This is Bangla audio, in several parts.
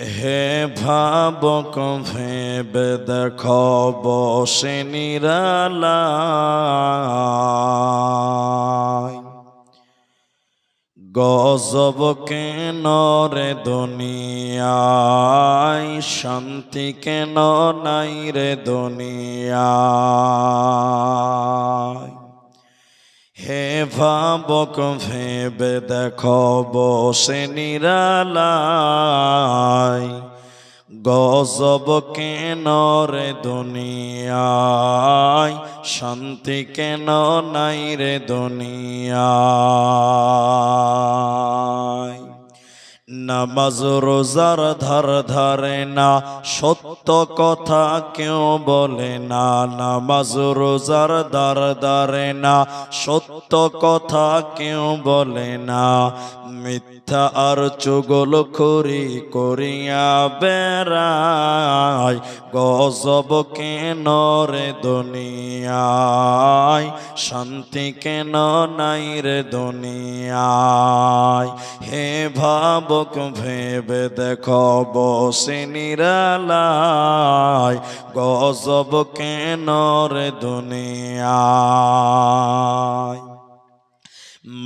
হে ভাবক ভেবে দেখ বসে নিরালায়। গজব কেন রে দুনিয়ায়? শান্তি কেন নাই রে দুনিয়ায়? হে ভাবক ভেবে দেখো বসে নিরালায়। গজব কেন রে দুনিয়ায়? শান্তি কেন নাই রে দুনিয়ায়? নামাজ রোজার ধার ধারে না, সত্য কথা কেউ বলে না। নামাজ রোজার দার দারে না, সত্য কথা কেউ বলে না। মিথ্যা আর চুগল খড়ি করিয়া বেড়ায়, গজব কেন রে দুনিয়ায়? শান্তি কেন নাই রে দুনিয়ায়? হে ভাবক ভেবে দেখো বসে নিরালাই গজব কেন রে দুনিয়ায়?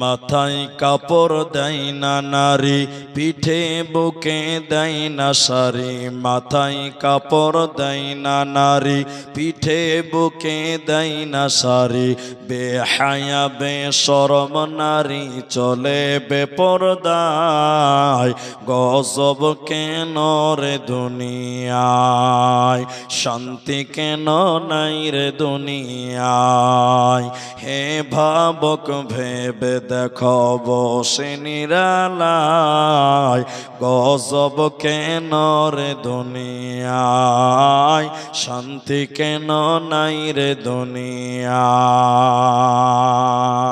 মাথায় কাপড় দেয় না নারী, পিঠে বুকে দেয় না শাড়ি, মাথায় কাপড় দেয় না নারী, পিঠে বুকে দেয় না শাড়ি। বেহায়া বেসরম নারী চলে বেপরদায়, গজব কেন রে দুনিয়ায়? শান্তি কেন নাই রে দুনিয়ায়? হে ভাবক ভেবে দেখ বসে নিরালায় গজব কেন রে দুনিয়ায়? শান্তি কেন নাই রে দুনিয়ায়?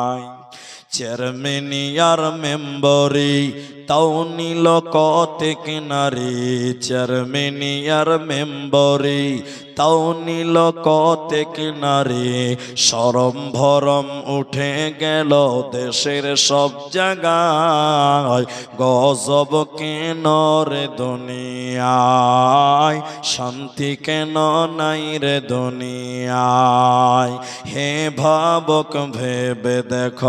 চেয়ারম্যানিয়ার মেম্বরি। তাও নিল কতেক নারী। চেয়ারম্যানিয়ার মেম্বরি। তাও নিল কতেক নারী। সরম ভরম উঠে গেল দেশের সব জায়গায়। গজব কেন রে দুনিয়ায়? শান্তি কেন নাই রে দুনিয়ায়? হে ভাবক, ভেবে দেখ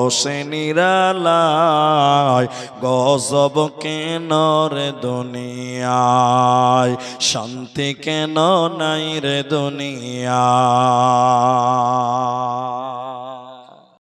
বসে নিরালায় গজব কেন রে দুনিয়ায় শান্তি কেন নাই রে দুনিয়ায়